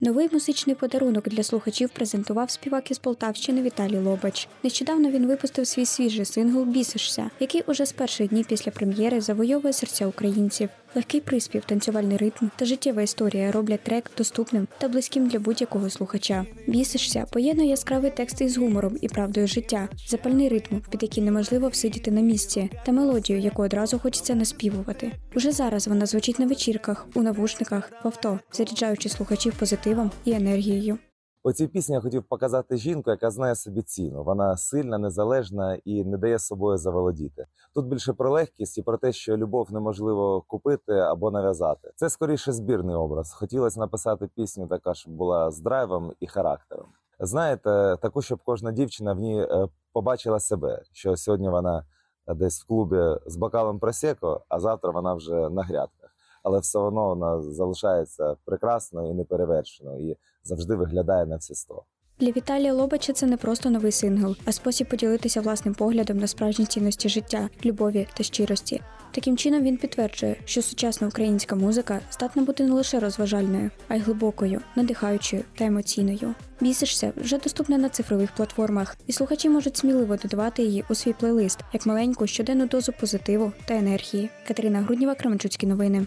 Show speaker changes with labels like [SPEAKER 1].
[SPEAKER 1] Новий музичний подарунок для слухачів презентував співак із Полтавщини Віталій Лобач. Нещодавно він випустив свій свіжий сингл Бісишся, який уже з перших днів після прем'єри завойовує серця українців. Легкий приспів, танцювальний ритм та життєва історія роблять трек доступним та близьким для будь-якого слухача. Бісишся поєднує яскравий текст із гумором і правдою життя, запальний ритм, під який неможливо всидіти на місці, та мелодію, яку одразу хочеться наспівувати. Уже зараз вона звучить на вечірках, у навушниках, в авто, заряджаючи слухачів позитивом і енергією.
[SPEAKER 2] У цій пісні я хотів показати жінку, яка знає собі ціну. Вона сильна, незалежна і не дає собою заволодіти. Тут більше про легкість і про те, що любов неможливо купити або нав'язати. Це скоріше збірний образ. Хотілося написати пісню, така щоб була з драйвом і характером. Знаєте, таку, щоб кожна дівчина в ній е, побачила себе, що сьогодні вона десь в клубі з бокалом просеко, а завтра вона вже на грядках. Але все одно вона залишається прекрасною і неперевершеною і завжди виглядає на всі сто.
[SPEAKER 1] Для Віталія Лобача це не просто новий сингл, а спосіб поділитися власним поглядом на справжні цінності життя, любові та щирості. Таким чином він підтверджує, що сучасна українська музика здатна бути не лише розважальною, а й глибокою, надихаючою та емоційною. Бісишся вже доступна на цифрових платформах, і слухачі можуть сміливо додавати її у свій плейлист як маленьку щоденну дозу позитиву та енергії. Катерина Грудніва, Кременчуцькі новини.